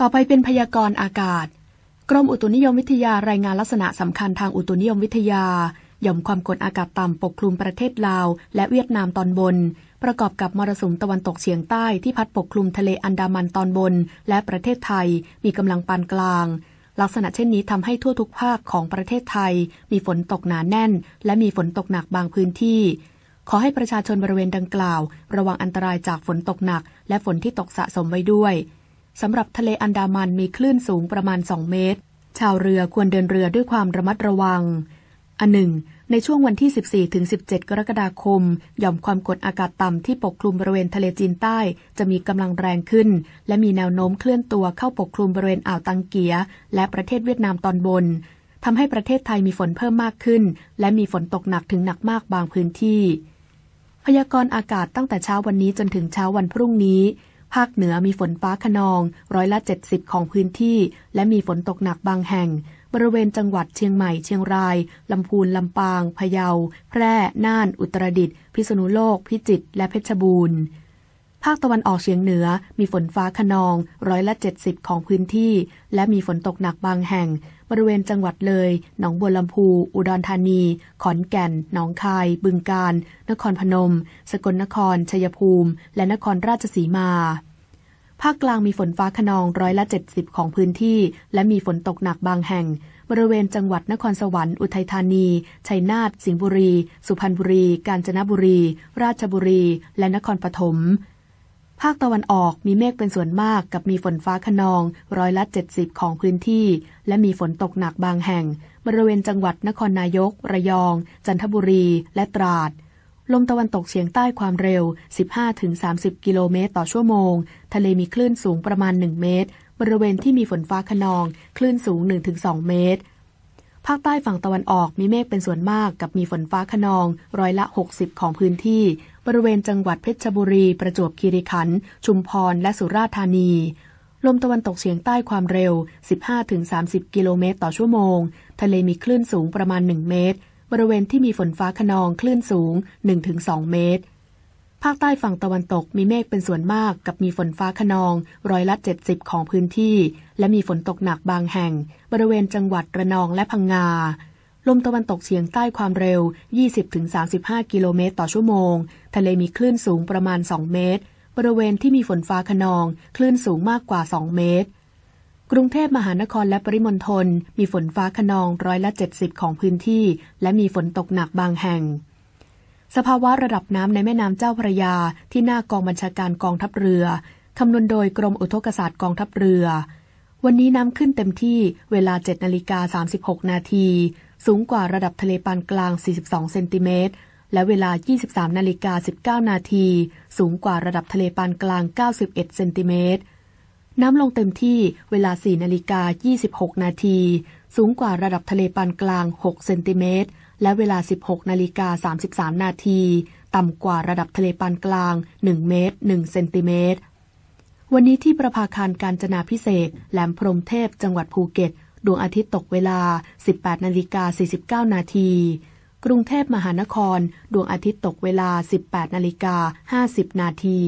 ต่อไปเป็นพยากรณ์อากาศ กรมอุตุนิยมวิทยารายงานลักษณะสำคัญทางอุตุนิยมวิทยาหย่อมความกดอากาศต่ำปกคลุมประเทศลาว และเวียดนามตอนบน ประกอบกับมรสุมตะวันตกเฉียงใต้ที่พัดปกคลุมทะเลอันดามันตอนบน และประเทศไทยมีกำลังปานกลาง ลักษณะเช่นนี้ทำให้ทั่วทุกภาคของประเทศไทย มีฝนตกหนาแน่น และมีฝนตกหนักบางพื้นที่ ขอให้ประชาชนบริเวณดังกล่าว ระวังอันตรายจากฝนตกหนัก และฝนที่ตกสะสมไว้ด้วย สำหรับทะเลอันดามันมีคลื่นสูงประมาณ 2 เมตร ชาวเรือควรเดินเรือด้วยความระมัดระวัง อันหนึ่ง ในช่วงวันที่ 14ถึง17 กรกฎาคม หย่อมความกดอากาศต่ำที่ปกคลุมบริเวณทะเลจีนใต้ จะมีกำลังแรงขึ้น และมีแนวโน้มเคลื่อนตัวเข้าปกคลุมบริเวณอ่าวตังเกีย และประเทศเวียดนามตอนบนทำให้ประเทศไทยมีฝนเพิ่มมากขึ้น และมีฝนตกหนักถึงหนักมากบางพื้นที่ พยากรณ์อากาศตั้งแต่เช้าวันนี้จนถึงเช้าวันพรุ่งนี้ ภาคเหนือมีฝนฟ้าขนองร้อยละ 70 ของพื้นที่ และมีฝนตกหนักบางแห่ง บริเวณจังหวัดเชียงใหม่เชียงรายลำพูนลำปาง พะเยา แพร่ น่าน อุตรดิตถ์พิษณุโลก พิจิตรและเพชรบูรณ์ภาคตะวันออกเฉียงเหนือมีฝนฟ้าขนองร้อยละ 70 ของพื้นที่ และมีฝนตกหนักบางแห่ง บริเวณจังหวัดเลย หนองบัวลำพู อุดรธานี ขอนแก่น หนองคาย บึงกาฬนครพนม สกลนคร ชัยภูมิ และนครราชสีมา ภาคกลางมีฝนฟ้าขนองร้อยละ 70 ของพื้นที่ และมีฝนตกหนักบางแห่ง บริเวณจังหวัดนครสวรรค์อุทัยธานี ชัยนาท สิงห์บุรี สุพรรณบุรี กาญจนบุรี ราชบุรี และนครปฐมภาคตะวันออกมีเมฆเป็นส่วนมากกับมีฝนฟ้าขนองร้อยละ 70 ของพื้นที่ และมีฝนตกหนักบางแห่ง บริเวณจังหวัดนครนายก ระยอง จันทบุรี และตราด ลมตะวันตกเฉียงใต้ความเร็ว 15-30 กิโลเมตรต่อชั่วโมง ทะเลมีคลื่นสูงประมาณ 1 เมตร บริเวณที่มีฝนฟ้าขนอง คลื่นสูง 1-2 เมตร ภาคใต้ฝั่งตะวันออกมีเมฆเป็นส่วนมากกับมีฝนฟ้าขนอง ร้อยละ 60 ของพื้นที่ บริเวณจังหวัดเพชรบุรี ประจวบคีรีขันธ์ ชุมพร และสุราษฎร์ธานี ลมตะวันตกเฉียงใต้ความเร็ว 15-30 กิโลเมตรต่อชั่วโมง ทะเลมีคลื่นสูงประมาณ 1 เมตร บริเวณที่มีฝนฟ้าขนองคลื่นสูง 1-2 เมตร ภาคใต้ฝั่งตะวันตกมีเมฆเป็นส่วนมากกับมีฝนฟ้าขนองร้อยละ 70 ของพื้นที่ และมีฝนตกหนักบางแห่ง บริเวณจังหวัดระนองและพังงา ลมตะวันตกเฉียงใต้ความเร็ว 20-35 กิโลเมตรต่อชั่วโมง ทะเลมีคลื่นสูงประมาณ 2 เมตร บริเวณที่มีฝนฟ้าขนอง คลื่นสูงมากกว่า 2 เมตร กรุงเทพมหานครและปริมณฑลมีฝนฟ้าขนองร้อยละ 70 ของพื้นที่ และมีฝนตกหนักบางแห่ง สภาวะระดับน้ำในแม่น้ำเจ้าพระยาที่หน้ากองบัญชาการกองทัพเรือคำนวณโดยกรมอุทกศาสตร์กองทัพเรือ วันนี้น้ำขึ้นเต็มที่เวลา 7นาฬิกา36 นาที สูงกว่าระดับทะเลปานกลาง 42 เซนติเมตร และเวลา 23นาฬิกา19 นาที สูงกว่าระดับทะเลปานกลาง 91 เซนติเมตร น้ำลงเต็มที่เวลา 4 นาฬิกา 26 นาที สูงกว่าระดับทะเลปานกลาง 6 เซนติเมตร และเวลา 16 นาฬิกา 33 นาที ต่ำกว่าระดับทะเลปานกลาง 1 เมตร 1 เซนติเมตร วันนี้ที่ประภาคารการจนาพิเศษแหลมพรมเทพ จังหวัดภูเก็ต ดวงอาทิตย์ตกเวลา 18 นาฬิกา 49 นาทีกรุงเทพมหานคร ดวงอาทิตย์ตกเวลา 18 นาฬิกา 50 นาที